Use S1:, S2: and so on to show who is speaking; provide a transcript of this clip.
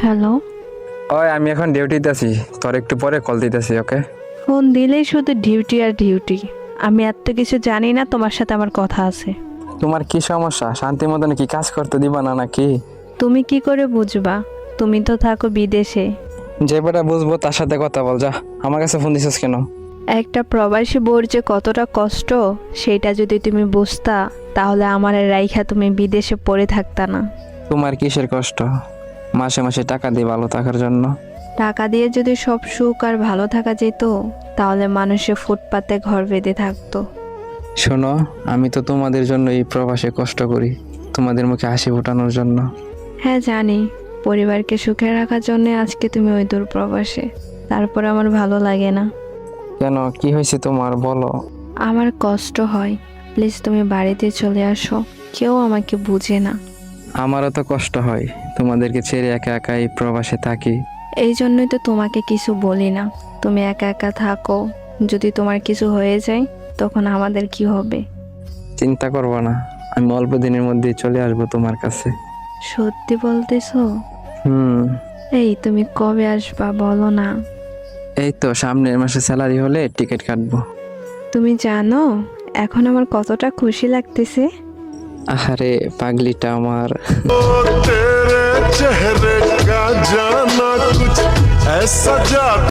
S1: Hello
S2: ওই আমি এখন ডিউটিতে আছি। তোর একটু পরে কল দিতেছি ওকে
S1: ফোন দিলেই শুধু ডিউটি আর ডিউটি আমি এত কিছু জানি না তোমার সাথে আমার কথা আছে।
S2: তোমার কি সমস্যা? শান্তি মতন কি কাজ করতে দিবা না নাকি?
S1: তুমি কি করে বুঝবা? তুমি তো থাকো বিদেশে।
S2: যে বেটা বুঝব তার সাথে কথা বল যা। আমার কাছে ফোন দিছিস কেন?
S1: একটা প্রবাসী বোর যে কতটা কষ্ট সেটা যদি তুমি বুঝতা তাহলে আমার রাইখা তুমি বিদেশে পড়ে থাকতা না।
S2: তোমার কিসের কষ্ট? মাসে মাসে টাকা দিয়ে ভালো থাকার জন্য।
S1: টাকা দিয়ে যদি সব সুখ আর ভালো থাকা যেত তাহলে মানুষে ফুটপাতে ঘর বেঁধে থাকতো।
S2: শোনো আমি তো তোমাদের জন্য এই প্রবাসে কষ্ট করি তোমাদের মুখে হাসি ফোটানোর জন্য।
S1: হ্যাঁ জানি। পরিবারকে সুখে রাখার জন্য আজকে তুমি ওই দূর প্রবাসে। তারপর আমার ভালো লাগে না।
S2: কেন? কি হয়েছে তোমার? বলো।
S1: আমার কষ্ট হয়। প্লিজ তুমি বাড়িতে চলে আসো। কেউ আমাকে বুঝে না।
S2: আমারও তো কষ্ট হয়। তোমাদেরকে ছেড়ে একা একাই প্রবাসে থাকি।
S1: এই জন্যই তো তোমাকে কিছু বলি না। তুমি একা একা থাকো। যদি তোমার কিছু হয়ে যায় তখন আমাদের কি হবে?
S2: চিন্তা করব না। আমি অল্প দিনের মধ্যেই চলে আসব তোমার কাছে।
S1: সত্যি বলতেছো?
S2: হুম।
S1: এই তুমি কবে আসবা বলো না।
S2: এই তো সামনের মাসে স্যালারি হলে টিকিট কাটবো।
S1: তুমি জানো এখন আমার কতটা খুশি লাগতেছে।
S2: আহারে পাগলিটা আমার
S3: तेरे चेहरे का जाना कुछ ऐसा जादू